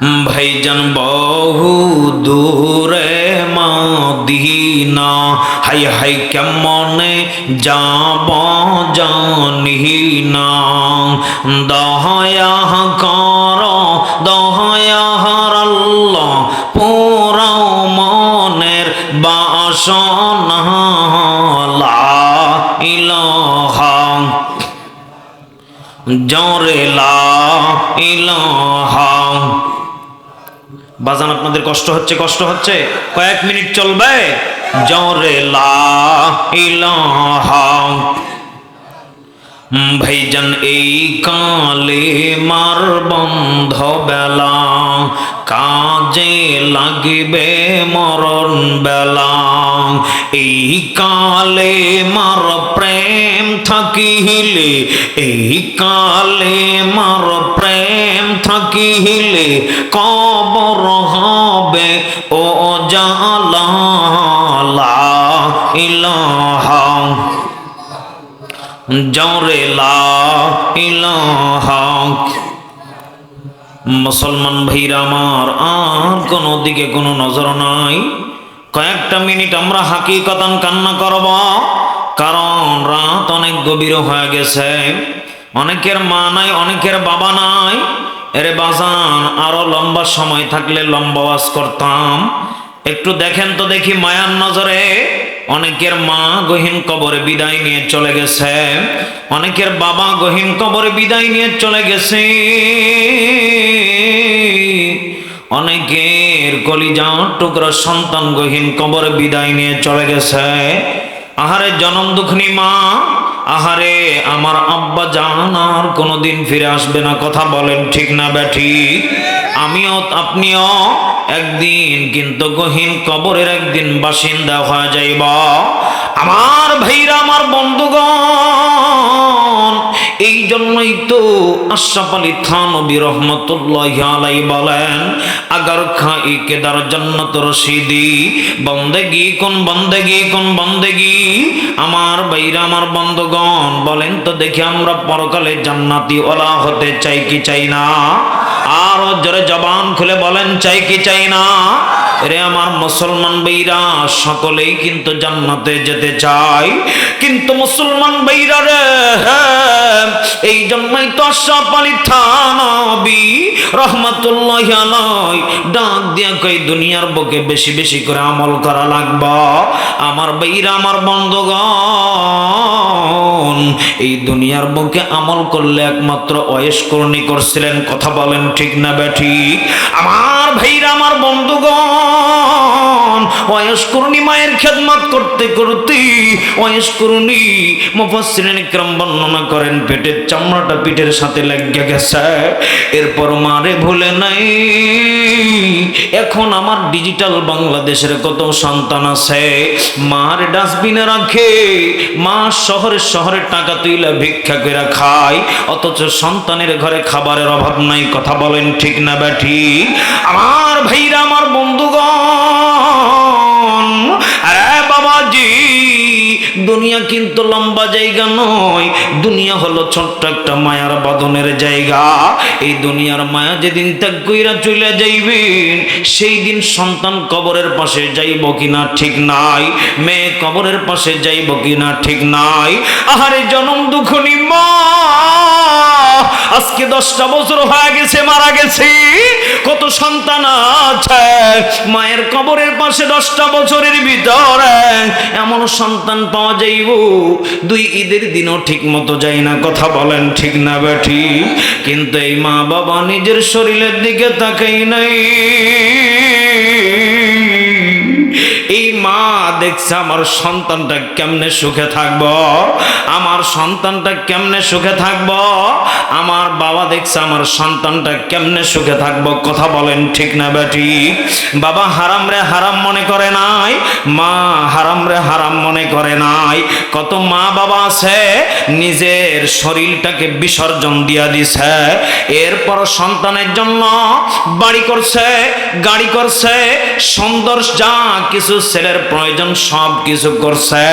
ভাইজান বহু দূরে মদিনা। হাই হাই, কেমনে যাব জানি না দহয়া কর দহয়া আল্লাহ পুরাও মনের বাসনা। ইলাহা, জরে লা ইলাহা। বাজান, আপনাদের কষ্ট হচ্ছে কষ্ট হচ্ছে। কয়েক মিনিট চলবে। জরে ভাইজান, এই কালে মার বন্ধ বেলা। কাজে লাগবে মরণ বেলা। এই কালে মার প্রেম থাকিলে, এই কালে মার প্রেম থাকিলে কবর হবে ও জালা। ইলাহা। জরে লা মুসলমান ভাইরা আমার, আর কোনো দিকে কোনো নজর নাই। কয়েকটা মিনিট আমরা হাকিকতান কান্না করব, কারণ রাত অনেক গভীর হয়ে গেছে। অনেকের মা নাই, অনেকের বাবা নাই। এরে বাজান, আরও লম্বা সময় থাকলে লম্বা ওয়াজ করতাম। একটু দেখেন তো দেখি মায়ার নজরে। অনেকের মা গহীন কবরে বিদায় নিয়ে চলে গেছে। অনেকের বাবা গহীন কবরে বিদায় নিয়ে চলে গেছে। অনেকের কলিজা টুকরা সন্তান গহীন কবরে বিদায় নিয়ে চলে গেছে। আহারে জনম দুঃখনি মা, আহারে আমার আব্বা জান আর কোনোদিন ফিরে আসবে না। কথা বলেন ঠিক না ব্যাঠি? আমিও, আপনিও একদিন কিন্তু গহীন কবরের একদিন বাসিন্দা হয়ে যাইব। আমার ভাইরা, আমার বন্ধুগণ এই জন্যই তো আশরাফ আলী থানবী রহমতুল্লাহ আলাই বলেন, আগার খাই কেদার জন্নত রশিদি, বন্দেগি কোন বন্দেগি কোন বন্দেগি? আমার বাইরা আমার বন্ধুগণ, বলেন তো দেখি আমরা পরকালে জান্নাতি ওলা হতে চাই কি চাই না? আর জোরে জবান খুলে বলেন, চাই কি চাই না? রে আমার মুসলমান বৈরা সকলেই কিন্তু জান্নাতে যেতে চায়। কিন্তু মুসলমান বৈরা রে এই জন্যই তো আলাই ডাক দিয়া কই দুনিয়ার বুকে বেশি বেশি করে আমল করা লাগবে। আমার বৈরা আমার এই দুনিয়ার বুকে আমল করলে একমাত্র অয়েস্কর্ণী করছিলেন কথা বলেন ঠিক না ব্যাঠিক আমার ভাইরা, আমার বন্ধুগণ অয়েস্কর্ণী মায়ের খেদমত করতে করতে অয়েস্কর্ণী মুফাসসিরিন ইকরাম বর্ণনা করেন, পেটের চামড়াটা পিঠের সাথে লেগে গেছে। এরপর মারে ভুলে নাই। এখন আমার ডিজিটাল বাংলাদেশের কত সন্তান আছে? মার ডাস্টবিনে রাখে, মা শহরে শহরে টাকা তুইলা ভিক্ষা করে খায়। অথচ সন্তানের ঘরে খাবারের অভাব নাই, কথা বলেন ঠিক না ব্যাঠি। আমার ভাইরা, আমার বন্ধুগণ দুনিয়া কিন্তু লম্বা জায়গা নয়। দুনিয়া হলো ছোট্ট একটা মায়ার বাদনের জায়গা। এই দুনিয়ার মায়া যেদিন ত্যাগ কইরা চলে যাইবেন, সেই দিন সন্তান কবরের পাশে যাইব কিনা ঠিক নাই। মেয়ে কবরের পাশে যাইব কিনা ঠিক নাই। আহারে জনম দুঃখনি মা! আজকে দশটা বছর হয়ে গেছে, মারা গেছি। কত সন্তান আছে, মায়ের কবরের পাশে দশটা বছরের ভিতরে। এমন সন্তান পাওয়া যাইব, দুই ঈদের দিনও ঠিক মতো যাই না, কথা বলেন ঠিক না, বেঠি। কিন্তু এই মা বাবা নিজের শরীরের দিকে তাকাই নাই। মা, দেখছে আমার সন্তানটা কেমনে সুখে থাকব? আমার সন্তানটা কেমনে সুখে থাকব? আমার বাবা দেখছে আমার সন্তানটা কেমনে সুখে থাকব? কথা বলেন ঠিক না বেটি? বাবা হারাম রে হারাম মনে করে নাই। মা হারাম রে হারাম মনে করে নাই। কত মা বাবা আছে, নিজের শরীরটাকে বিসর্জন দিয়া দিছে। এরপর সন্তানের জন্য বাড়ি করছে, গাড়ি করছে সুন্দর যা কিছু ছেলের প্রয়োজন প্রয়োজন সব কিছু করছে।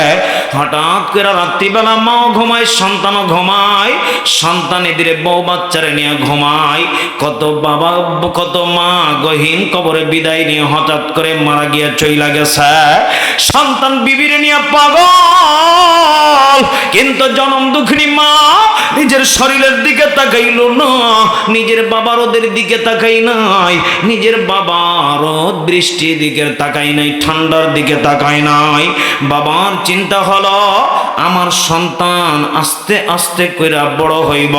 হঠাৎ করে রাত্রিবেলা মাও ঘুমায়, সন্তানও ঘুমায়, সন্তান এদিকে বউ বাচ্চারে নিয়ে ঘুমায়। কত বাবা, কত মা গহীন কবরে বিদায় নিয়ে হঠাৎ করে মারা গিয়ে চইলা গেছে। সন্তান বিবিরে নিয়ে পাগল। কিন্তু জনম দুঃখিনী মা নিজের শরীরের দিকে তাকাইল না, নিজের বাবার ওদের দিকে তাকাই নাই, নিজের বাবারও বৃষ্টির দিকে তাকাই নাই, ঠান্ডার দিকে তাকাই নাই। বাবার চিন্তা হলো, আমার সন্তান আস্তে আস্তে কইরা বড় হইব।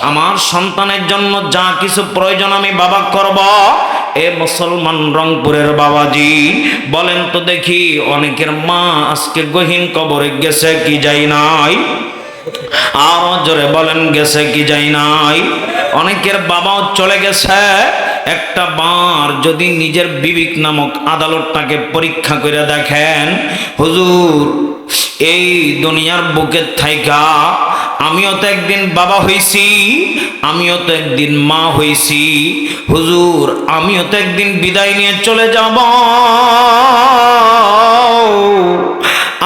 আমার সন্তানের জন্য যা কিছু প্রয়োজন আমি বাবা করব। এ মুসলমান রংপুরের বাবাজি বলেন তো দেখি, অনেকের মা আজকে গহীন কবরে গেছে কি যাই নাই? আরও জোরে বলেন, গেছে কি যাই নাই? অনেকের বাবাও চলে গেছে। একটা বার যদি নিজের বিবেক নামক আদালতটাকে পরীক্ষা করে দেখেন, হুজুর, এই দুনিয়ার বুকের থাইকা, আমিও তো একদিন বাবা হইছি, আমিও তো একদিন মা হইছি, হুজুর, আমিও তো একদিন বিদায় নিয়ে চলে যাব।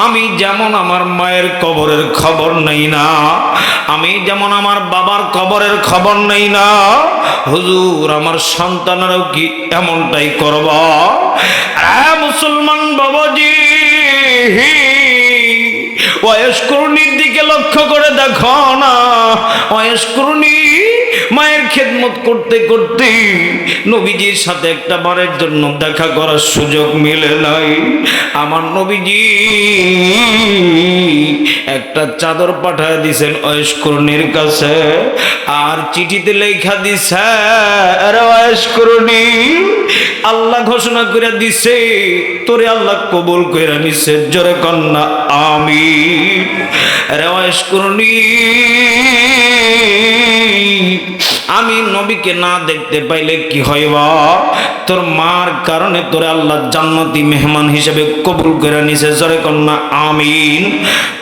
আমি যেমন আমার মায়ের কবরের খবর নেই না আমি যেমন আমার বাবার কবরের খবর নেই না, হুজুর, আমার সন্তানেরও কি এমনটাই করব? মুসলমান বাবাজি বয়স্করণীর দিকে লক্ষ্য করে দেখো না বয়স্করণী মায়ের খেদমত করতে করতে নবীজির সাথে একটা বারের জন্য দেখা করার সুযোগ মিলে নাই। আমার নবীজি একটা চাদর পাঠায় দিছেন অয়স্করণীর কাছে, আর চিঠিতে লেখা দিছে অয়স্করণী আল্লাহ ঘোষণা করে দিছে, তোরে আল্লাহ কবুল করে নিছে, জোরে কন্যা আমি রেওয়াজ করুনি আমি নবীকে না দেখতে পাইলে কি হইব? তোর মার কারণে তোর আল্লাহ জান্নাতি মেহমান হিসেবে কবুল করে নিছে। জরে কন্যা, আমিন।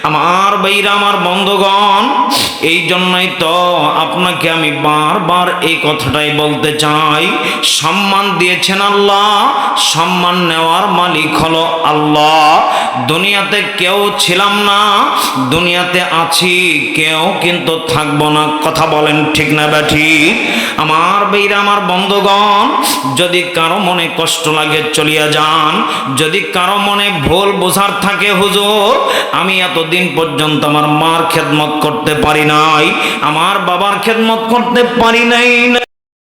আমার বাইরা আমার বন্ধগণ এই জন্যই তো আপনাকে আমি বারবার এই কথাটাই বলতে চাই। সম্মান দিয়েছেন আল্লাহ, সম্মান নেওয়ার মালিক হলো আল্লাহ। দুনিয়াতে কেউ ছিলাম না, দুনিয়াতে আছি, কেউ কিন্তু থাকব না। কথা বলেন ঠিক না ব্যাঠি আমার বেইরা আমার বন্ধগণ, যদি কারও মনে কষ্ট লাগে চলিয়া যান, যদি কারও মনে ভুল বোঝার থাকে হুজুর, আমি এতদিন পর্যন্ত আমার মার খেদমত করতে পারি নাই আমার বাবার খেদমত করতে পারি নাই